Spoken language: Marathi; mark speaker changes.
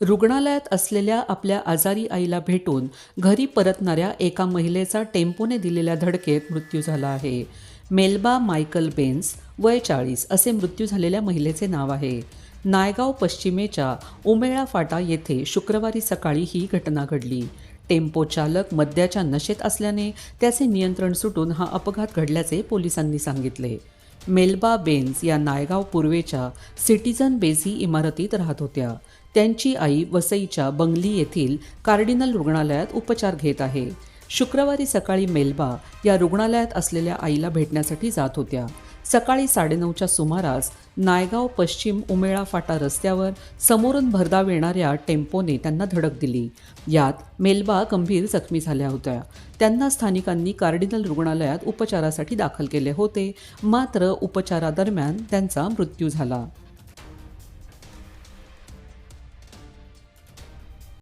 Speaker 1: रुग्णालयात असलेल्या आपल्या आजारी आईला भेटून घरी परतणाऱ्या एका महिलेचा टेम्पोने दिलेल्या धडकेत मृत्यू झाला आहे. मेलबा मायकल बेन्स वय चाळीस असे मृत्यू झालेल्या महिलेचे नाव आहे. नायगाव पश्चिमेच्या उमेळा फाटा येथे शुक्रवारी सकाळी ही घटना घडली. टेम्पो चालक मद्याच्या नशेत असल्याने त्याचे नियंत्रण सुटून हा अपघात घडल्याचे पोलिसांनी सांगितले. मेलबा बेन्स या नायगाव पूर्वेच्या सिटीजन बेझी इमारतीत राहत होत्या. त्यांची आई वसईच्या बंगली येथील कार्डिनल रुग्णालयात उपचार घेत आहे. शुक्रवारी सकाळी मेलबा या रुग्णालयात असलेल्या आईला भेटण्यासाठी जात होत्या. सकाळी साडेनऊच्या सुमारास नायगाव पश्चिम उमेळा फाटा रस्त्यावर समोरून भरधाव येणाऱ्या टेम्पोने त्यांना धडक दिली. यात मेलबा गंभीर जखमी झाल्या होत्या. त्यांना स्थानिकांनी कार्डिनल रुग्णालयात उपचारासाठी दाखल केले होते. मात्र उपचारादरम्यान त्यांचा मृत्यू झाला.